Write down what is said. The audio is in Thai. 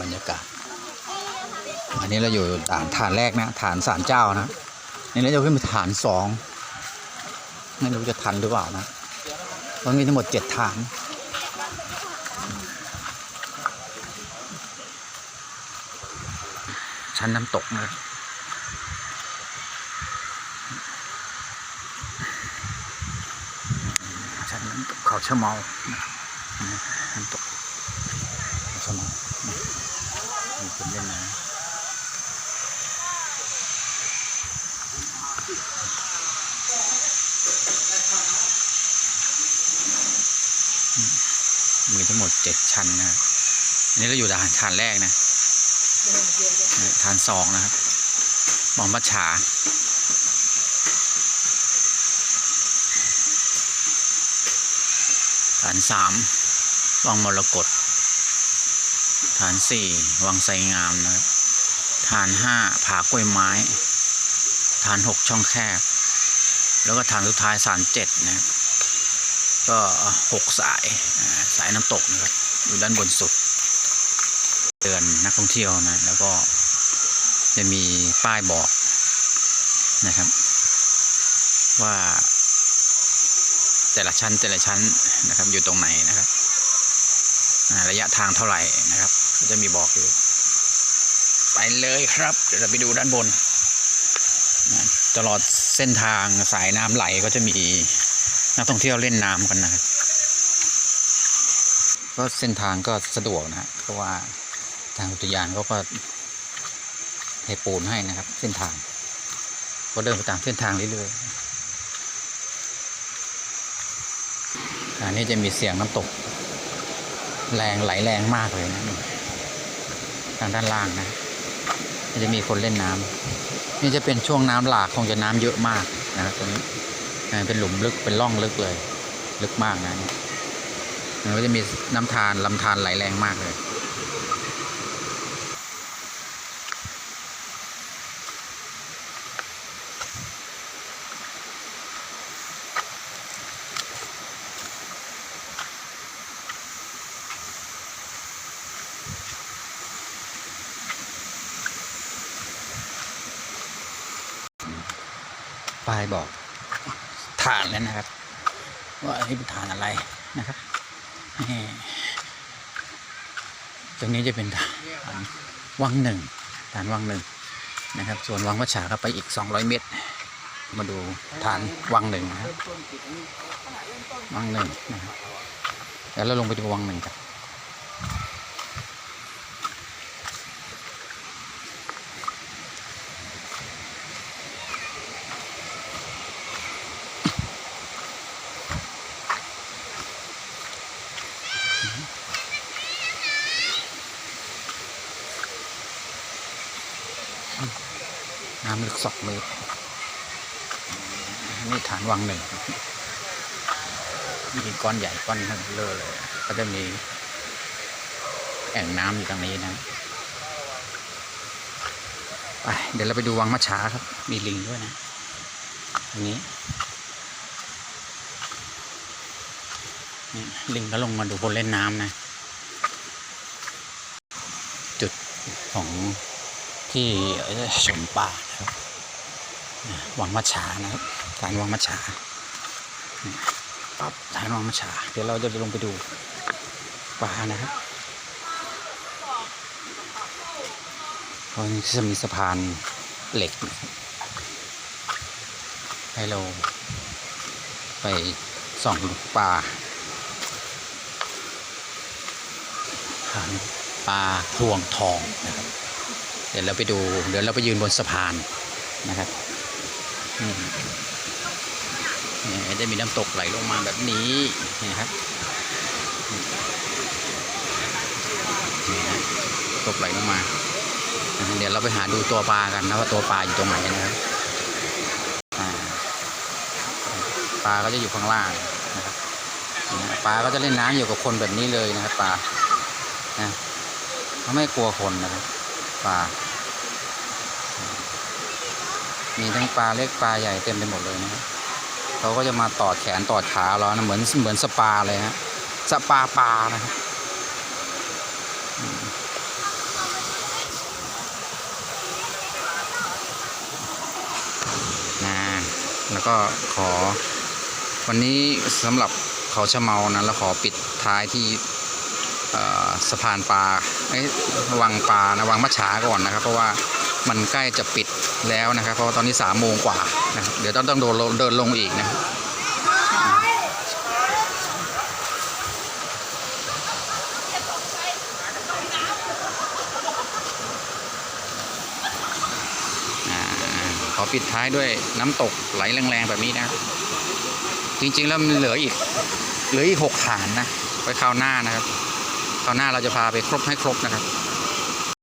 บรรยากาศ อันนี้เราอยู่ฐานฐานแรกนะฐานศาลเจ้านะ นี่เราจะขึ้นไปฐานสองไม่รู้จะทันหรือเปล่านะมันมีทั้งหมดเจ็ดฐานชั้นน้ำตกนะชั้นน้ำตกเขาเชะเมานะครับน้ำตกเขาชะเมามีคนเล่นน้ำมี ทั้งหมดเจ็ดชั้นนะครับอันนี้เราอยู่ฐานฐานแรกนะฐานสองนะครับมองมัชชาฐานสามวังมรกตฐานสี่วังไสงามนะครับฐานห้าผากล้วยไม้ ฐานหกช่องแคบ แล้วก็ฐานสุดท้ายสานเจ็ดนะครับ ก็หกสายสายน้ำตกนะครับอยู่ด้านบนสุดเตือนนักท่องเที่ยวนะแล้วก็จะมีป้ายบอกนะครับ ว่า แต่ละชั้นแต่ละชั้นนะครับอยู่ตรงไหนนะครับระยะทางเท่าไหร่นะครับ ก็จะมีบอกอยู่ไปเลยครับ เดี๋ยวเราไปดูด้านบน ตลอดเส้นทางสายน้ำไหลก็จะมี นักท่องเที่ยวเล่นน้ำกันนะครับก็เส้นทางก็สะดวกนะเพราะว่าทางอุทยานเขาก็เทปูนให้นะครับ เส้นทาง ก็เดินไปตามเส้นทางเรื่อยๆอันนี้จะมีเสียงน้ำตก แรงไหลแรงมากเลยนะทางด้านล่างนะจะมีคนเล่นน้ำนี่จะเป็นช่วงน้ำหลากคงจะน้ำเยอะมากนะครับตรงนี้ เป็นหลุมลึกเป็นร่องลึกเลย ลึกมากนะมันก็จะมีน้ำธารลำธารไหลแรงมากเลยป้ายบอก ฐานแล้วนะครับ ว่าอันนี้เป็นฐานอะไรนะครับตรงนี้จะเป็นฐานวังหนึ่งฐานวังหนึ่งนะครับ ส่วนวังวัชชาก็ไปอีก 200 เมตร มาดูฐานวังหนึ่งนะครับวังหนึ่งนะครับแล้วเราลงไปดูวังหนึ่งกัน น้ำลึกสองเมตรนี่ฐานวังหนึ่งมีก้อนใหญ่ก้อนเลอะเลย ก็จะมีแอ่งน้ำอยู่ตรงนี้นะไปเดี๋ยวเราไปดูวังมัชชาครับ มีลิงด้วยนะตรงนี้นี่ลิงก็ลงมาดูคนเล่นน้ำนะ จุดของ ที่สมป่านะครับวังมัชชานะครับฐานวังมัชชาปั๊บฐานวังมัชชา เดี๋ยวเราจะลงไปดูป่านะครับเพราะนี่จะมีสะพานเหล็ก ให้เราไปส่องดูป่าฐานปลาพลวงทองนะครับ ดี๋ยวเราไปดู เดี๋ยวเราไปยืนบนสะพานนะครับนี่จะมีน้ำตกไหลลงมาแบบนี้นะครับตกไหลลงมา เดี๋ยวเราไปหาดูตัวปลากันนะว่าตัวปลาอยู่ตรงไหนนะครับปลาก็จะอยู่ข้างล่างนะครับปลาก็จะเล่นน้ำอยู่กับคนแบบนี้เลยนะครับปลานะเขาไม่กลัวคนนะครับปลา มีทั้งปลาเล็กปลาใหญ่เต็มไปหมดเลยนะครับเขาก็จะมาตอดแขนตอดขาเรานะเหมือนเหมือนสปาเลยฮะสปาปลานะครับนะแล้วก็ขอ วันนี้สำหรับเขาชะเมานะแล้วขอปิดท้ายที่สะพานปลาวังปลานะวังมัชฉาก่อนนะครับ เพราะว่า มันใกล้จะปิดแล้วนะครับ เพราะตอนนี้สามโมงกว่านะครับเดี๋ยวต้องต้องเดินลงอีกนะครับขอปิดท้ายด้วยน้ำตกไหลแรงๆแบบนี้นะ จริงๆแล้วมันเหลืออีกเหลืออีกหกฐานนะไว้คราวหน้านะครับคราวหน้าเราจะพาไปครบให้ครบนะครับ